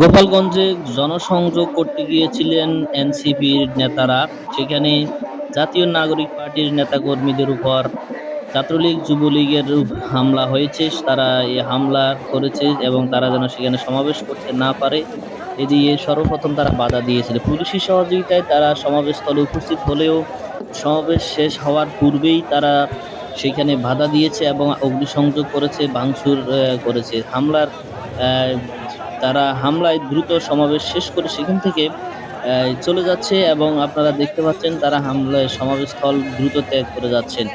গোপালগঞ্জে জনসংযোগ করতে গিয়েছিলেন এনসিপির নেতারা। সেখানে জাতীয় নাগরিক পার্টির নেতাকর্মীদের উপর ছাত্রলীগ, যুবলীগের হামলা হয়েছে। তারা এই হামলা করেছে এবং তারা যেন সেখানে সমাবেশ করতে না পারে এদিকে সর্বপ্রথম তারা বাধা দিয়েছিল। পুলিশি সহযোগিতায় তারা সমাবেশস্থলে উপস্থিত হলেও সমাবেশ শেষ হওয়ার পূর্বেই তারা সেখানে বাধা দিয়েছে এবং অগ্নিসংযোগ করেছে, ভাঙচুর করেছে। হামলার তারা হামলায় দ্রুত সমাবেশ শেষ করে সেখান থেকে চলে যাচ্ছে এবং আপনারা দেখতে পাচ্ছেন তারা হামলায় সমাবেশস্থল দ্রুত ত্যাগ করে যাচ্ছেন।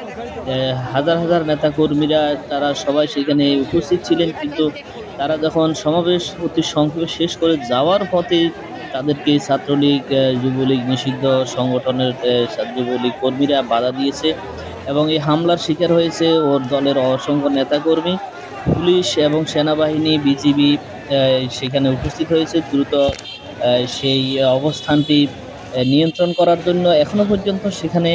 হাজার হাজার নেতা কর্মীরা তারা সবাই সেখানে উপস্থিত ছিলেন কিন্তু তারা যখন সমাবেশ অতি সংক্ষেপে শেষ করে যাওয়ার পথে তাদেরকে ছাত্রলীগ যুবলীগ, নিষিদ্ধ সংগঠনের যুবলীগ কর্মীরা বাধা দিয়েছে এবং এই হামলার শিকার হয়েছে ওর দলের অসংখ্য নেতাকর্মী, পুলিশ এবং সেনাবাহিনী, বিজিবি সেখানে উপস্থিত হয়েছে। দ্রুত সেই অবস্থানটি নিয়ন্ত্রণ করার জন্য এখনও পর্যন্ত সেখানে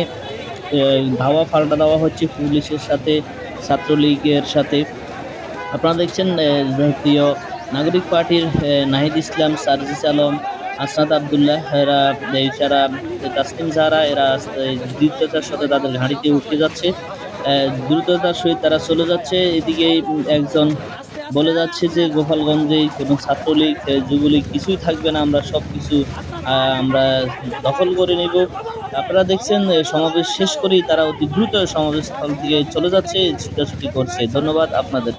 ধাওয়া পাল্টা দেওয়া হচ্ছে পুলিশের সাথে, ছাত্রলীগের সাথে। আপনারা দেখছেন জাতীয় নাগরিক পার্টির নাহিদ ইসলাম, সার্জিস আলম, আসনাদ আবদুল্লাহ, এরা, এছাড়া তাসলিম জাহারা এরা দ্রুততার সাথে তাদের গাড়িতে উঠে যাচ্ছে। দ্রুততার সহিত তারা চলে যাচ্ছে। এদিকে একজন বলে যাচ্ছে যে গোপালগঞ্জে এবং ছাত্রলীগ যুবলীগ কিছুই থাকবে না, আমরা সব কিছু আমরা দখল করে নেব। আপনারা দেখছেন সমাবেশ শেষ করেই তারা অতি দ্রুত সমাবেশস্থল থেকে চলে যাচ্ছে, ছুটাছুটি করছে। ধন্যবাদ আপনাদের।